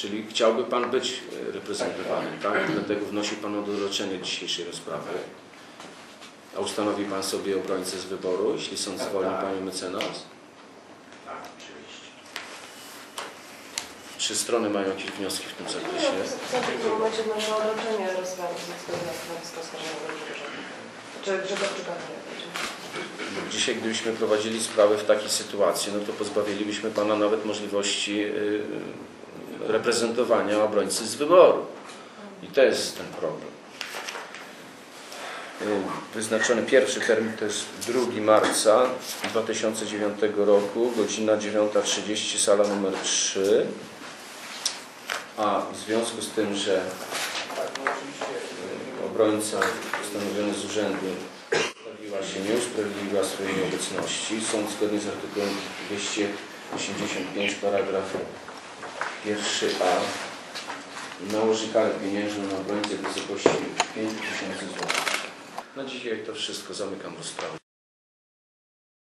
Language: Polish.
Czyli chciałby Pan być e, reprezentowany, tak? Dlatego wnosi Pan o doręczenie dzisiejszej rozprawy. A ustanowi Pan sobie obrońcę z wyboru, jeśli sąd Tak, zwolni tak. Panią mecenas? Tak, oczywiście. Czy strony mają jakieś wnioski w tym Nie, zakresie? no, w tym momencie wnoszę o odroczenie rozprawy ze względu na stanowisko oskarżonego. Czy Grzegorczyka Dzisiaj, gdybyśmy prowadzili sprawę w takiej sytuacji, no to pozbawilibyśmy Pana nawet możliwości y, reprezentowania obrońcy z wyboru. I to jest ten problem. Y, Wyznaczony pierwszy termin to jest 2 marca 2009 roku, godzina 9.30, sala numer 3. A w związku z tym, że y, obrońca ustanowiony z urzędu się, nie usprawiedliwiła swojej nieobecności. Sąd zgodnie z artykułem 285 paragraf 1a nałoży karę pieniężną na obrońcę w wysokości 5 tysięcy złotych. Na dzisiaj to wszystko. Zamykam rozprawę.